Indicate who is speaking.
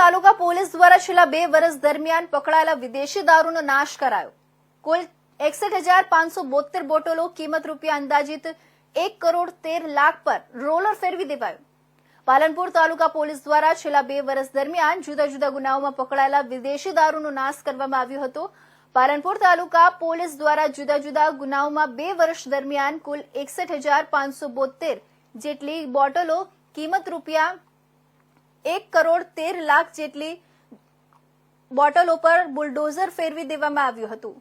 Speaker 1: તાલુકા police દ્વારા છેલ્લા બે વર્ષ દરમિયાન પકડાયેલા વિદેશી દારૂનો નાશ કરાયો. કુલ એકસઠ બોટલો કિંમત રૂપિયા અંદાજિત એક કરોડ તેર લાખ પર રોલર ફેરવી દેવાયો. પાલનપુર તાલુકા પોલીસ દ્વારા છેલ્લા બે વર્ષ દરમિયાન જુદા જુદા ગુનાઓમાં પકડાયેલા વિદેશી દારૂનો નાશ કરવામાં આવ્યો હતો. પાલનપુર તાલુકા પોલીસ દ્વારા જુદા જુદા ગુનાઓમાં બે વર્ષ દરમિયાન કુલ એકસઠ હજાર પાંચસો બોતેર જેટલી બોટલો કિંમત રૂપિયા એક કરોડ તેર લાખ જેટલી બોટલો પર બુલડોઝર ફેરવી દેવામાં આવ્યું હતું.